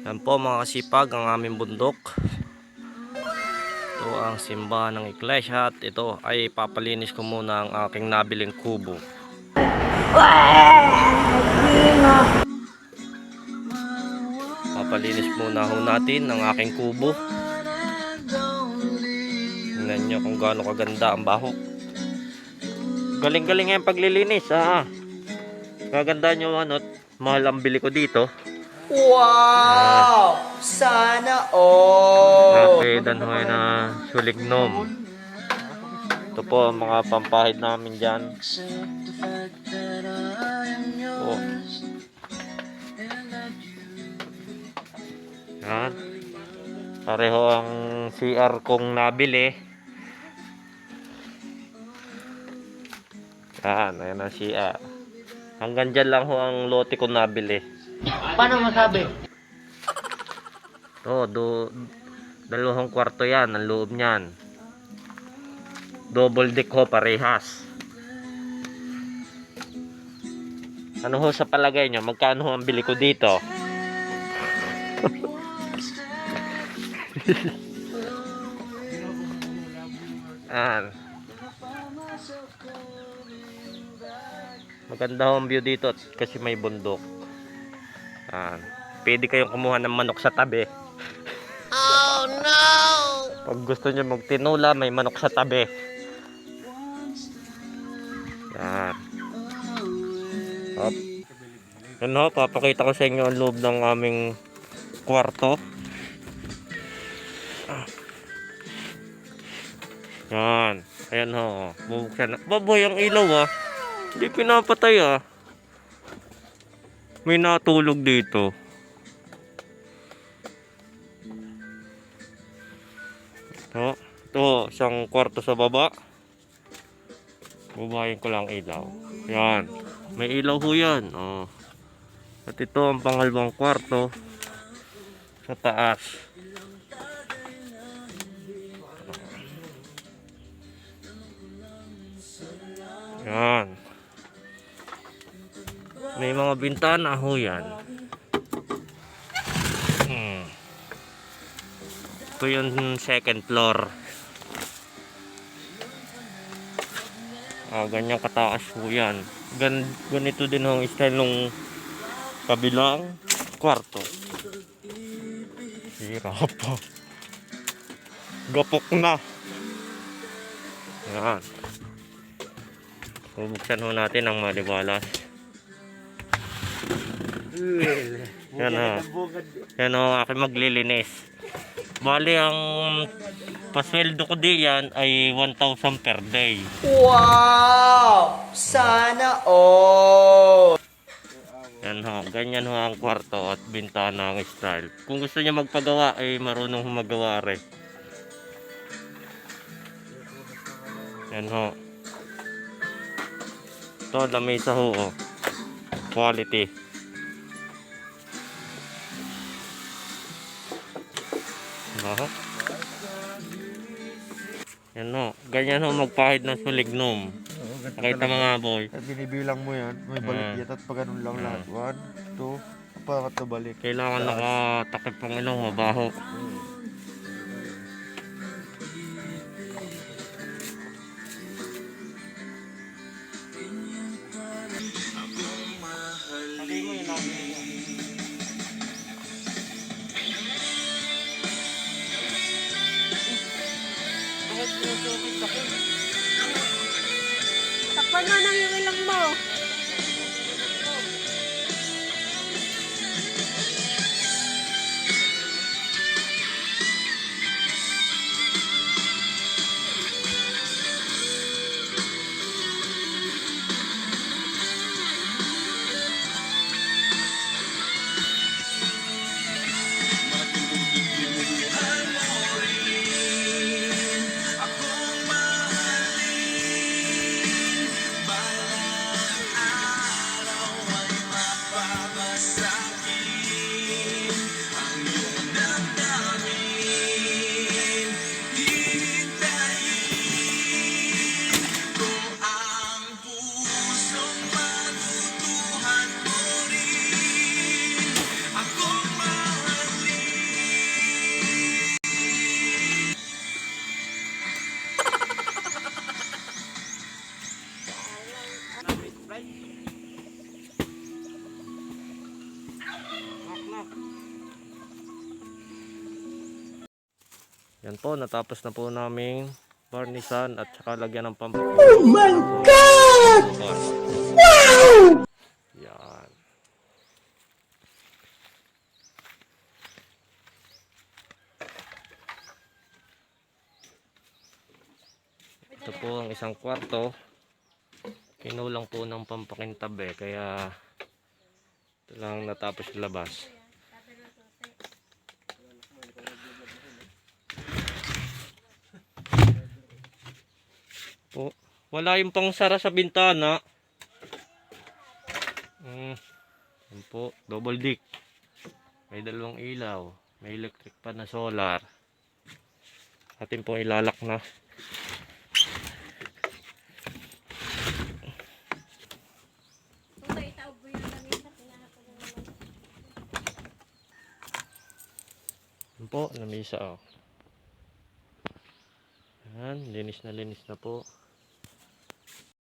Yan po mga kasipag ang aming bundok. Ito ang simbahan ng iglesia at ito ay papalinis ko muna ang aking nabiling kubo. Papalinis muna ho natin ang aking kubo. Tingnan nyo kung gaano kaganda ang baho. Galing-galing yung paglilinis ha. Gaganda nyo ano, mahal ang bili ko dito. Wow! Sana all! Napidan ho na sulignom. Ito po ang mga pampahid namin dyan. Oh. Yan. Pareho ang CR kong nabili. Yan, ayan ang CR. Hanggang dyan lang ho ang lote kong nabili. Paano masabi? Oo, do, dalawang kwarto yan, ang loob niyan. Double deck ho, parehas. Ano ho sa palagay nyo? Magkano ang bili ko dito? Yan. Maganda ho ang view dito kasi may bundok. Yan. Pwede kayong kumuha ng manok sa tabi. Pag gusto nyo magtinula, may manok sa tabi. Yan. Hop. Yan ho, papakita ko sa inyo ang loob ng aming kwarto. Yan. Ayan ho. Bubuksan na. Baboy ang ilaw ah. Hindi pinapatay ah. May natulog dito. Ito, ito, isang kwarto sa baba. Bubayin ko lang ilaw. Yan. May ilaw ho yan. Oh. At ito ang pangalawang kwarto sa taas. Yan. May mga bintana ho yan. Hmm. Ito yung second floor. Ah, ganyan kataas po yan. Gan ganito din ang style ng kabilang kwarto. Sira pa. Gapok na. Yan. Bubuksan ho natin ang maliwalas. Yan o. Yan o, aking maglilinis. Bali, ang pasweldo ko diyan ay 1,000 per day. Wow! Sana all! Yan ho, ganyan ho ang kwarto at bintana ang style. Kung gusto niya magpagawa, ay marunong magawa rin. Yan ho. Ito, lamesa ho. Oh. Quality. Aha. Yan ho. Ganyan ho magpahid ng sulignom. Nakita mga boy. At binibilang mo yan, may Ah. balik yan at pag ganun lang Ah. lahat. One, two, apat na balik. Kailangan nakatakip ang ilong mabaho. Takpan mo nang yung ilang mo. Yan po, natapos na po namin varnisan at saka lagyan ng pampang. Oh my God! Wow! Yan. Ito po ang isang kwarto. Kinulang po ng pampakintab eh, kaya ito lang natapos labas. Po, wala yung pang sara sa bintana. Mm, yan po, double dick. May dalawang ilaw. May electric pa na solar. Atin po ilalak na. Yan po, lamisa oh. Yan, linis na linis na po.